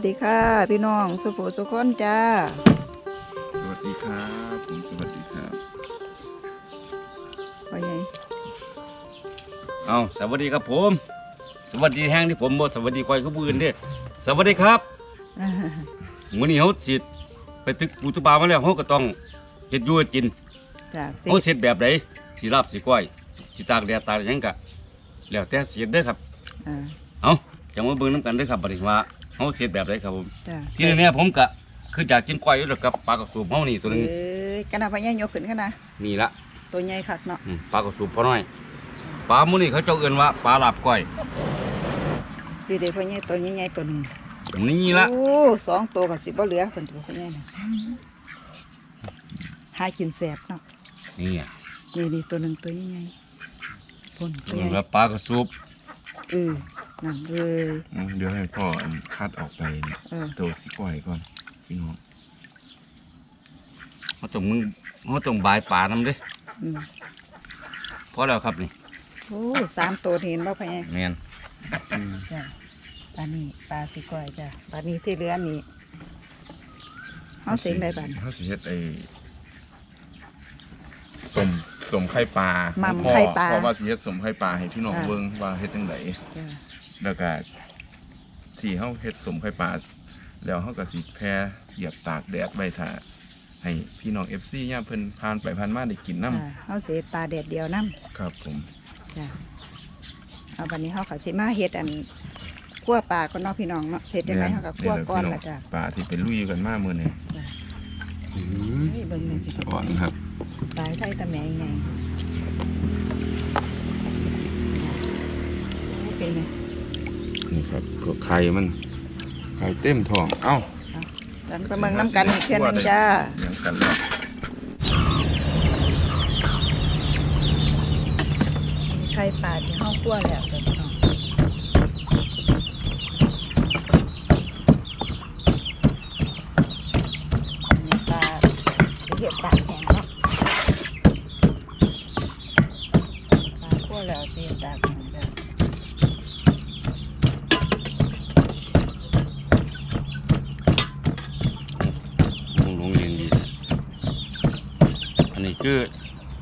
สดีค่ะ พี่น้องสุโขสุขนจ้า สวัสดีครับผมสวัสดีครับว่าไงเอาสวัสดีครับผม สวัสดีแห้งที่ผมบ่สวัสดีควายขบืนเด้สวัสดีครับมื้อนี้เฮาสิไปตึกปูตุบามาแล้วเฮาก็ต้องเฮ็ดอยู่เฮ็ดกินจ้าสิเฮาเฮ็ดแบบใดสิลาบสิก้อยสิตากแดดตากหยังกะแล้วแต่สิเฮ็ดเด้อครับ อ่าเอาจังมาเบิ่งนํกันเด้อครับบัดนี้ว่า เฮาสิเฮ็ดแบบใดครับผม จ้าที่นี่ผมก็คืออยากกินก้อยอยู่แล้วกับปลากระสูบเฮานี่ตัวหนึงเอ้ยกันนะพะยังยกขึ้นกันนะนี่ละตัวใหญ่คักเนาะอืมปลากระสูบพอน้อยปลาหมื้นี้เขาเจ้าเอิ้นว่าปลาลาบก้อยดีเด็พะยังตัวใหญ่ๆตัวหนึงนี่ละโอ้สองตัวกับสิบ่เหลือเพิ่นตัวพะยังน่ะหากินแสบเนาะนี่นี่นี่ตัวหนึงตัวใหญ่ๆพ่นตัวใหญ่แล้วปลากระสูบเออ นั่นเลยอืมเดี๋ยวให้พ่ออันคัดออกไปเนี่ยเออตัวสิก่อยก่อนพี่น้องเขาต้องมึงเขาต้องบายป่าน้ำเด้อืมพอแล้วครับนี่โอ้สามตัวนี่เห็นบ่พะยังแมนอืมจ้ะปลานี่ปลาสิก้อยจ้ะปลานี่ที่เหลือนี่เฮาเสียงได้บัดเขาสิเฮ็ดไอ้สมสมไข่ปลาหม่ำพ่อไข่ปลา พ่อว่าสิเฮ็ดสมไข่ปลาให้พี่น้องอ่าเบิ่งว่าเฮ็ดจังได จ้ะ แล้วก็ที่เฮาเฮ็ดสมไข่ปลาแล้วเฮาก็สิแพร่เหยียบตากแดดไว้ถ้าให้พี่น้อง FC ย่ามเพิ่นผ่านไปผ่านมาได้กินน้จ้ะเฮาสิเฮ็ดปลาแดดเดียวนํำครับผม จ้ะเอาวันนี้เฮาก็สิมาเฮ็ดอันคั่วปลาก่อนเนาะพี่น้องเนาะเฮ็ดจังไดเฮาก็คั่วก่อนล่ะจ้ะปลาที่เป็นลุยกันมามื้อนี้เฮ้ยเบิ่งแม่พี่น้องก่อนครับปลาไทยตะแหม่ใหญ่โอ้เป็นไง นี่ครับก็ไข่มันไข่เต็มท้อง เอ้าตอนไปเมืองน้ำกันอีกเทื่อหนึงจ้าเลี้ยงกันแล้วไข่ปลาที่เฮาคั่วแล้วจ้ะพี่น้องอันนี้ปลาสิเฮ็ดตากแห้งเนาะปลาคั่วแล้วสิเฮ็ดตากแห้งจ้ะ ลงลงเรียนดีอันนี้ คือ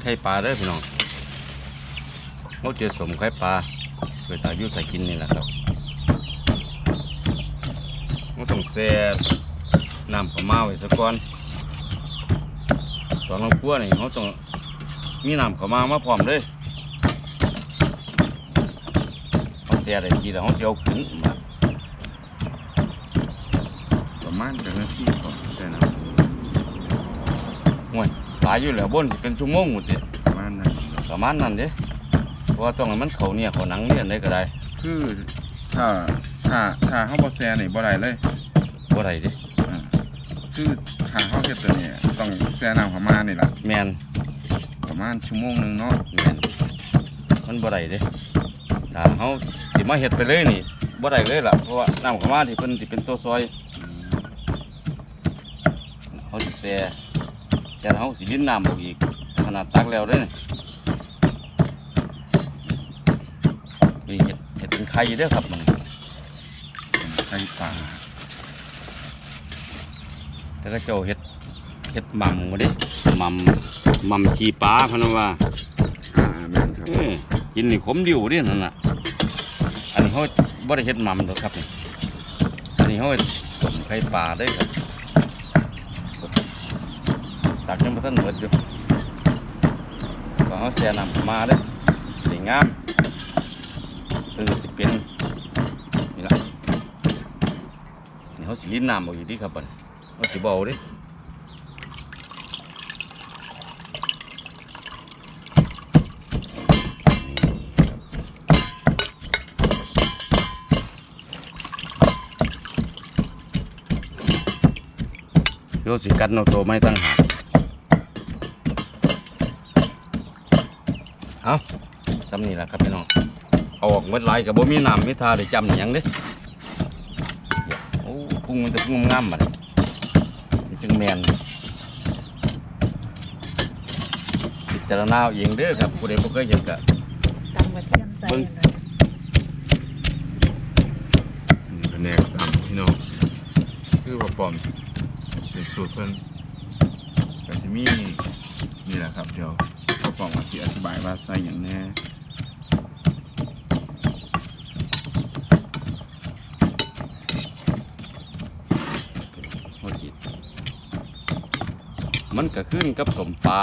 ไข่ปลาเด้อพี่น้องเขาจะสมไข่ปลาเพื่อตายุตากินนี่แหละครับเขาต้องแช่น้ำขาวมาไว้สักก่อนตอนเราคั่วนี่เขาต้องมีน้ำขาวมามาพร้อมเลยเขาแช่ได้ทีแล้วเขาจะเอาขึ้นมาประมาณจังนาทีก่อนใช่นะห่วย หลายอยู่แล้วบนเป็นชั่วโมงหมดเดะประมาณนั้นประมาณนั้นเด้เพราะว่าต้องให้มันเขาเนี่ยเขาหนังเนี่ยได้ก็ได้คือถ้าถ้าถ้าเฮาบ่แซ่นี่บ่ได้เลยบ่ได้เด้อ่าคือถ้าเฮาเฮ็ดตัวนี้ต้องแซ่น้ำเข้ามานี่ล่ะแมนประมาณชั่วโมงหนึงเนาะแมนมันบ่ได้เด้ถ้าเฮาสิมาเฮ็ดไปเลยนี่บ่ได้เลยล่ะเพราะว่าน้ำเข้ามาที่เพิ่นสิเป็นตัวซอยเฮาสิแซ่ แต่เฮาสิลิ้นน้ำออกอีก ขนาดตักแล้วเด้นี่นี่เฮ็ดเฮ็ดเป็นไข่เด้อครับมันไข่ปลาแต่ก็เจ้าเฮ็ดเฮ็ดหม่ำบ่เด้หม่ำหม่ำชีปลาพะนะว่าอ่าแม่นครับเอ้ยกินนี่ขมดิวเดินั่นน่ะอันนี้เขาบ่ได้เฮ็ดหม่ำดอกครับนี่อันนี้เขาเฮ็ดสมไข่ปลาได้ครับ ตักยังบ่ทันเบิดอยู่ก็เขาแช่น้ำมาเด้อสวยงามเพิ่นสิเป็นนี่ล่ะนี่เขาสิลิ้นน้ำออกอยู่ดีครับบัดเขาสิบ่เอาด้โยสิกัดเอาตัวไม่ตั้งหาก เอาจำนี่แหละครับพี่น้องเอาออกเมื่อไรกับบ่มีน้ำมีทาได้จำหยังเด้เดี๋ยวโอ้พุงมันจะพุงงามๆมันมันจึงแมนพิจารณาเอาเองเด้อครับผู้ใดบ่เคยเห็นก็ตำกระเทียมใส่เบิ่งหน่อยอืมแผนกตำพี่น้องคือว่าปลอมเป็นสูตรเพิ่นก็สิมีนี่แหละครับเดี๋ยว พ่อปอมก็สิอธิบายว่าใส่หยังแหน่มันก็ขึ้นกับสมปลา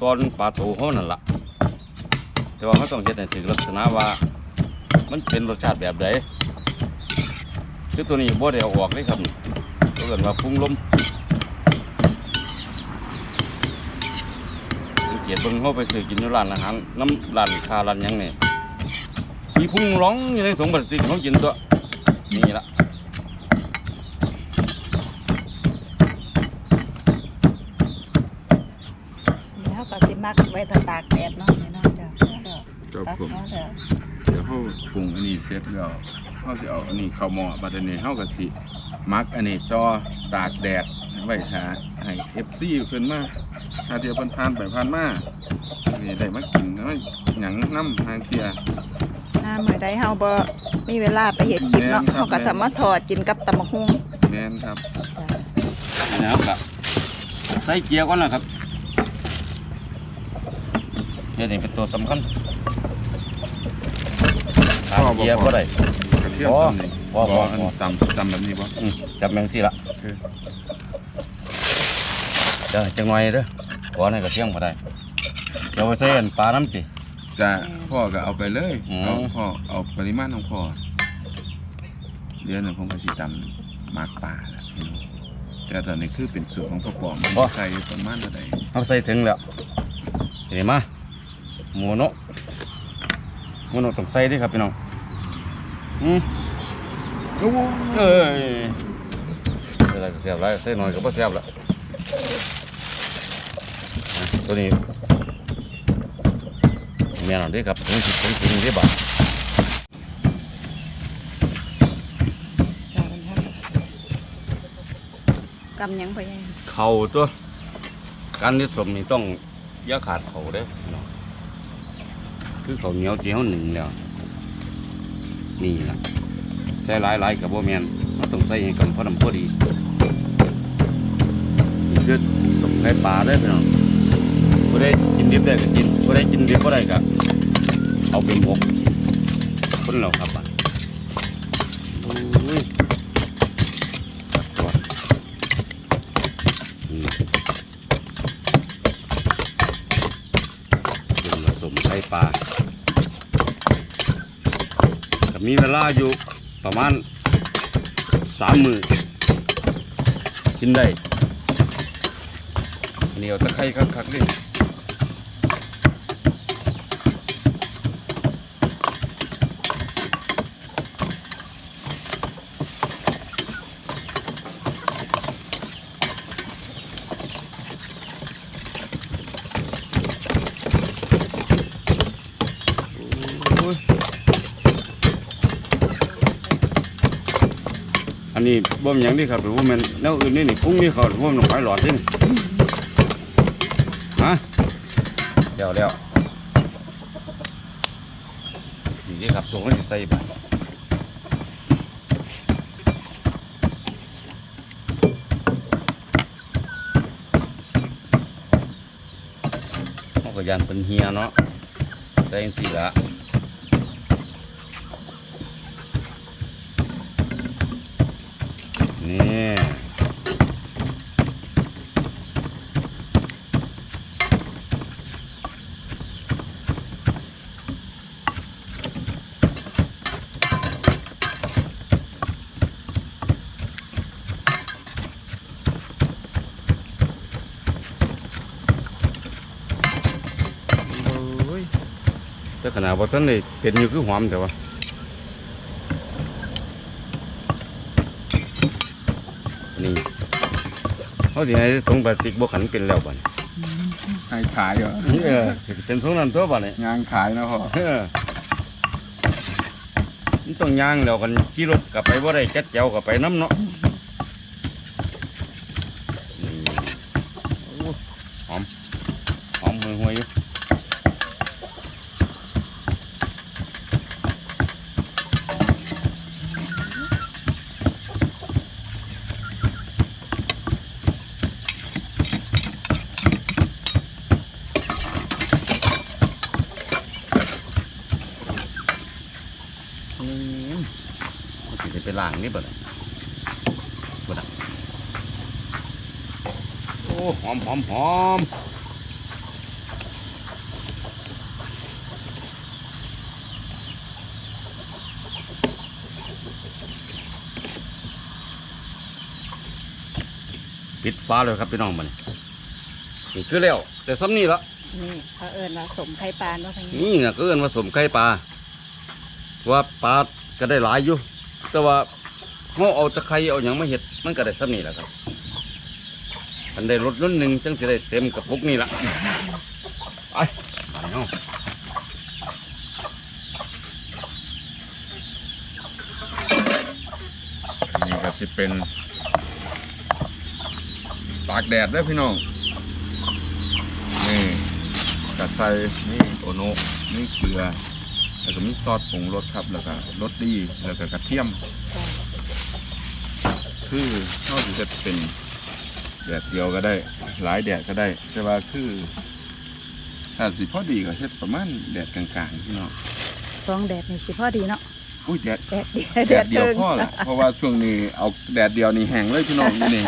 ตอนปลาโตเขานั่นละแต่ว่าเขาต้องเฮ็ดให้ถึงลักษณะว่า มันเป็นรสชาติแบบใดคือตัวนี้บ่ได้เอาออกเลยครับก็เกิดว่าปรุงลมสังเก ตเบิ่งเขาไปซื้อกินอยู่ร้านอาหารน้ำร้านคาร้านหยังนี่มีพุงร้องอยู่ในถุงพลาสติกเขากินตัวนี่ละแล้วก็สิมักไว้ตาตากแดดเนาะนี่เนาะจ้ะแล้วครับตัดผม เนาะจ้ะเดี๋ยวเขาปรุงอันนี้เสร็จแล้วเขาสิเอาอันนี้เข้าหม้อบัดนี้เขาก็สิมักอันนี้ต่อตากแดดไว้ถ้าให้ FC เพิ่นมา ถ้าเดี๋ยวเพิ่นผ่านไปผ่านมานี่ได้มากินเนาะหยังน้ำทางเที่ยหน้ามื้อใดเฮาบ่มีเวลาไปเฮ็ดคลิปเนาะแม่นครับเฮาก็จะมาทอดกินกับตำบักหุ่งแม่นครับจ้ะนี่นะครับใส่เกียร์ก่อนนะครับเดี๋ยวนี้เป็นตัวสำคัญขาดเกียร์ก็ได้กระเทียมบ่ซ้ำนี่บ่บ่อันบ่ตำตำแบบนี้บ่อืมจับแมงสิละโอเคเดี๋ยวจังหน่อยเด้อ ขอในกระเทียมก็ได้เดี๋ยวไปใส่อันปลาน้ำติจะพ่อก็เอาไปเลยอืม เอาพ่อเอาปริมาณของพ่อเดี๋ยวนั้นผมก็สิตำหมากป่าแหละพี่น้องแต่ตอนนี้คือเป็นสูตรของพ่อปอมมันใส่ประมาณเท่าใดเอาใส่ถึงแล้วเห็นมาหมูโนะหมูโนะต้องใส่เด้วยครับพี่น้องอืมโอ้โหเอ้ยอะไรก็เสียบไรใส่หน่อยก็บ่เสียบละอะ ตัวนี้แม่นเอาเด้ครับถึงสิถึงจริงเด้บ่าจ้ะมันครับกำหยังไปยังเข่าตัวการนิดสมนี่ต้องอย่าขาดเข่าเด้อพี่น้องคือเขาวเหนียวจีเขาหนึ่งแล้ว นี่ล่ะใส่หลายๆกับบ่แม่นเราต้องใส่ให้กันพอดำพอดีนี่คือสมไข่ปลาเด้อพี่น้อง บ่ได้กินดิบได้ก็กินบ่ได้กินดิบบ่ได้ก็เอาเป็นหมกคนเราครับอะผสมไข่ปลาก็มีเวลาอยู่ประมาณสามมือกินได้เหนียวตะไคร้คักๆเลย นนี้บ่มยังนี่ครับหรือว่ามันแนวอื่นนี่นี่กุ้งนี่เขาหรือว่มันหอหลอดนี่ฮะเดี๋ยวเดี๋ยวนี่ครับตรงนี้ใส่ไปเขาก็ยันเป็นเฮียเนาะได้สีละ นี่โอ้ยแต่ขนาดว่าท่านนี่เป็นอยู่คือหอมแต่ว่า นี่เขาสิให้ตรงปฏิกบขันเป็นแล้วบัดนี้ให้ขายเหรอเออสิเป็นทรงนั้นตัวบัดนี้งานขายนะพ่อเออมันต้องย่างแล้วกันขี่รถกลับไปว่าได้จัดเจ้ากลับไปน้ำเนาะนี่โอ้หอมหอมห่วยๆอยู่ ไปล้างนี่บ่ล่ะบ่ล่ะโอ้หอมหอมหอมปิดฟ้าเลยครับพี่น้องมันนี่คือแล้วแต่ซ้ำนี่ละนี่เขาเอิ้นว่าสมไข่ปลาเนาะพี่นี่ไงก็เอิ้นว่าสมไข่ปลาว่าปลาก็ได้หลายอยู่ แต่ว่าเขาเอาตะไคร้เอาอย่างมาเห็ดมันก็ได้ซ้ำนี่แหละครับอันได้รถรุ่นหนึ่งจังสิได้เต็มกับพุกนี่ละไปไปเนาะนี่ก็สิเป็นตากแดดด้อพี่น้องนี่กระไซนี่โอโนนี่เกลือ แล้วก็มีซอสปรุงรสครับ แล้วก็รสดีแล้วก็กระเทียม คือเข้าสิจะเป็นแดดเดียวก็ได้ หลายแดดก็ได้ แต่ว่าคือถ้าสิพอดีก็เฮ็ดประมาณแดดกลางๆพี่น้องสองแดดนี่สิพอดีเนาะอุ้ยแดดแดดเดียวแดดเดียวพ่อละเพราะว่าช่วงนี้เอาแดดเดียวนี่แห้งเลยพี่น้องนี่นี่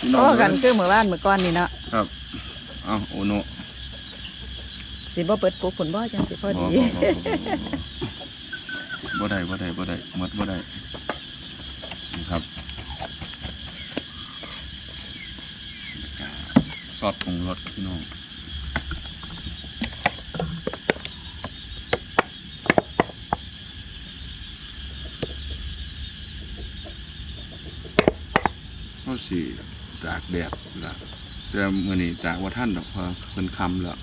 พี่น้องพอกันเลยคือเมื่อวานเมื่อก่อนนี่เนาะครับเอาโอโนะ สิบ่เปิดปุ๊บผลบ่จังสิพอดีบ่ได้บ่ได้บ่ได้หมดบ่ได้นี่ครับซอสปรุงรสพี่น้องเขาสิตากแดดละแต่เมื้อนี้ตากว่าท่านดอกเพอเพิ่นคำแล้ว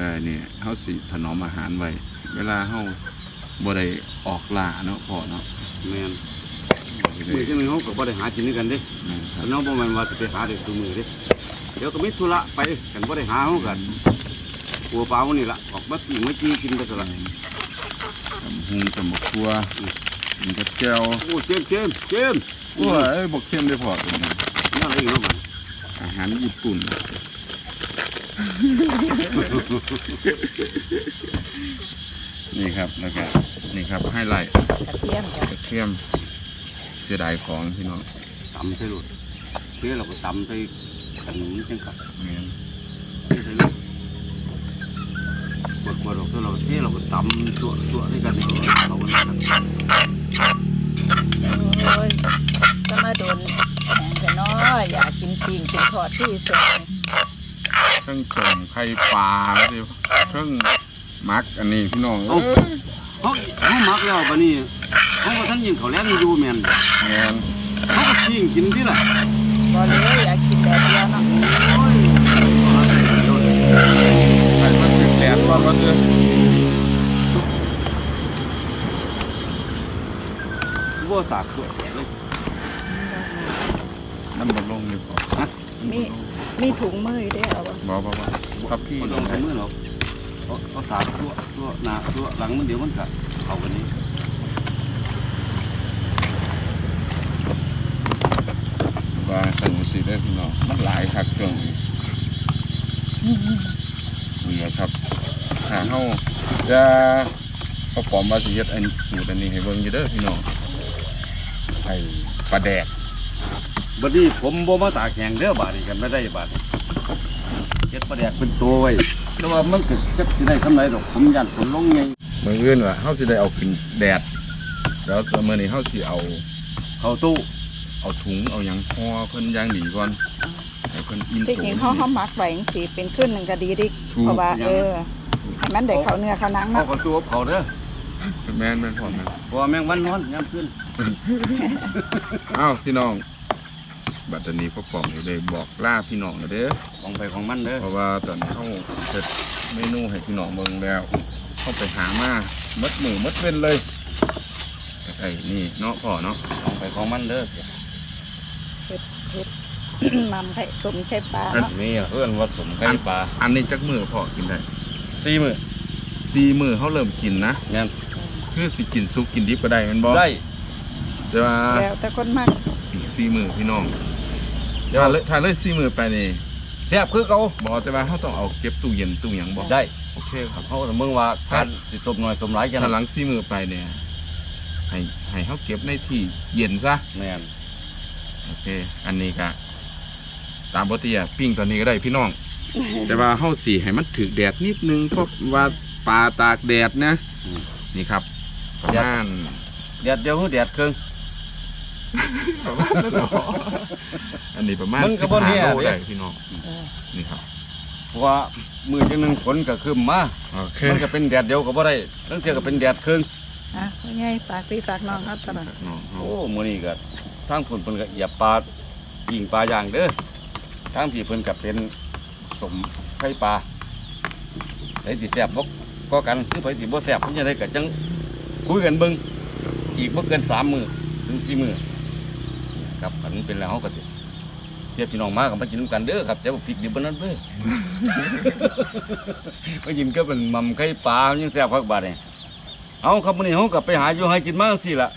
แต่นี่เฮาสิถนอมอาหารไว้ เวลาเฮาบ่ได้ออกล่าเนาะพ่อเนาะแม่นสิมือได้ที่มือเขาก็บ่ได้หากินด้วยกันเด้แม่นครับน้องบ่แม่นว่าจะไปหาได้ซุมือเด้เดี๋ยวก็มีธุระไปกันบ่ได้หาเขากันปัวปลาวันนี้ละออกมาปีมาจี้กินไปเท่าไหร่ตำหุงตำบักทั่วมันก็แจ่วโอ้เจมส์เจมส์เจมส์โอ้ยเอ้ยบ่เค็มได้พอตัวนี้นี่อะไรอีกเนาะบัดอาหารญี่ปุ่น นี่ครับแล้วก็นี่ครับให้ไล่กระเทียมจ้ะกระเทียมเสียดายของพี่น้องตำใส่รถเพื่อเราก็ตำใส่กันนี้จังครับแม่นเทใส่เลยกดกดออกตัวเราเทเราก็ตำตัวตัวด้วยกันนี่เราก็นั่นนะโอ้ยจะมาโดนแหงแต่น้ออยากกินปิงกินทอดที่สุดเครื่ องส่งไข่ปลาสิเครื่องมักอันนี้พี่น้องเอ้ยเขาเขามักแล้วบัดนี้เขาก็ท่านยิงเขาวแล้งอยู่แม่นแม่นเขาก็ยิงกินที่ล่ะบ่เลยอยากกินแดดเดียวเนาะโอ้ยไข่มันถึงแดดก่อนว่าเด้อว่าสากสวยเลยมันบ่ลงอยู่พอมี มีถุงมืออยู่เด้อเอาบ่บ่บ่บ่ครับพี่มันต้องใช้มือหรอกเอาเอาสากตัวตัวหน้าตัวหลังมันเดี๋ยวมันก็เอากันนี้ว่าสนุกสิได้อพี่น้องมันหลายคักช่วงนี้นี่แหละครับถ้าเฮาจะเขาปลอมว่าสิเฮ็ดอันสูตรอันนี้ให้เบิ่งอยู่เด้อพี่น้องไอ้ปลาแดก บัดนี้ผมบ่มาตากแข็งเด้อบาดนี้กันไม่ได้บาดนี้เจ็ดประแดกเป็นตัวไว้แต่ว่ามันก็จักสิได้ทำไรดอกผมยันผลลงไงมื้ออื่นว่าเฮาสิได้เอาขึ้นแดดแล้วมื้อนี้เฮาสิเอาเข้าตู้เอาถุงเอาหยังห่อเพิ่นอย่างดีก่อนให้เพิ่นอิ่มที่โตจริงเขาเขามักไว้จังซี่เป็นขึ้นหนึงก็ดีดิถูกเพราะว่าเออให้มันได้เข้าเนื้อเข้าหนังเอาเนาะเข้าตู้เขาเด้อแม่นแม่นพร้อมนะเพราะว่าแมงวันนอนยามคืนอ้าวพี่น้อง บัดนี้พ่อปองอยู่ได้บอกล่าพี่น้องแล้วเด้อของไปของมันเด้อเพราะว่าตอนนี้เขาเสร็จเมนูให้พี่น้องเบิ่งแล้วเขาไปหามามัดมือมัดเว้นเลยไอ้นี่เนาะพ่อเนาะของไปของมันเด้อเฮ็ดเฮ็ดมัมไข่สมไข่ปลาเนาะนี่เพื่อนวัดสมไข่ปลาอันนี้จักมือพ่อกินได้สี่มือสี่มือเขาเริ่มกินนะแม่นคือสิกินซุปกินดิบก็ได้แมันบ่ได้แต่ว่าแล้วแต่คนมักอีกสี่มือพี่น้องแต่ว่า เลยถ้าเลยสี่มือไปนี่แซ่บคือเขาบอกแต่ว่าเขาต้องเอาเก็บตู้เย็นตู้หยังบ่ได้โอเคครับเขาแต่เมืองว่าการสิสมหน่อยสมหลายกันถ้าหลังสี่มือไปเนี่ยให้ให้เขาเก็บในที่เย็นซะแม่นโอเค อันนี้ก็ตามปกติอะปิ้งตอนนี้ก็ได้พี่น้อง แต่ว่าเฮาสีให้มันถึกแดดนิดนึงเพราะว่าปลาตากแดดนะ นี่ครับประมาณแดดเดียวคือแดดครึ่ง อันนี้ประมาณมันก็สิบบ่ห้าแน่โลเด้ ได้พี่น้องเออนี่ครับเพราะว่ามือจังหนึงฝนก็คืมมา โอเคมันก็เป็นแดดเดียวก็บ่ได้ตั้งเทื่อก็เป็นแดดครึ่งอะพ่อใหญ่ฝากพี่ฝากน้องเขาตลอดน้องเฮาโอ้มื้อนี้ก็ทางเพิ่นเพิ่นก็เหยียบปลายิงปลาย่างเด้อทางพี่เพิ่นก็เป็นสมไข่ปลาไผสิแซ่บบ่ก็กันคือไผสิบ่แซ่บเพิ่นจะได้ก็จังคุยกันเบิ่งอีกบ่เกินสามมื้อถึงสี่มื้อ ครับอันนี้เป็นแล้วเฮาก็สิเทียบพี่น้องมาก็มากินนำกันเด้อครับเจะบ่ผิดดิบบ่นั้นเด้อ มากินก็เป็นม่ำไข่ปลายังแซ่บคักบาดนี่เอาครับมื้อนี้เฮาก็ไปหาอยู่ให้กินมาจังซี่ล่ะ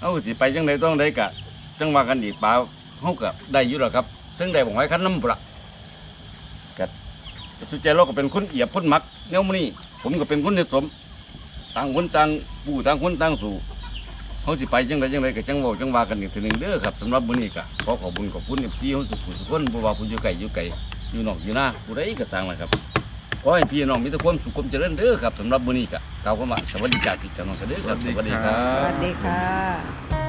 เอาสิไปจังไดต้องได้กะจังว่ากันอีกปลาเฮาก็ได้อยู่แล้วครับถึงได้บอกไว้คันน้ำปละกะสุใจเราก็เป็นคนเอียบคนมักแนวมื้อนี้ผมก็เป็นคนเฮ็ดสม ต่างคนต่างปู่ต่างคนต่างสู่ เฮาสิไปจังไรจังไรก็จังเว้าจังว่ากันอีกทีหนึงเด้อครับสำหรับมื้อนี้ก็ขอขอบคุณขอบคุณ FC เฮาสุขุสุขคนบัว่าผู้อยู่ไก่อยู่ไก่อยู่นอกอยู่หน้าผู้ใดก็สร้างล่ะครับขอให้พี่น้องมีแต่ความสุขความเจริญเด้อครับสำหรับมื้อนี้ก็กล่าวคำว่าสวัสดีจากพี่เจ้าน้องกันเด้อครับสวัสดีครับ สวัสดีค่ะ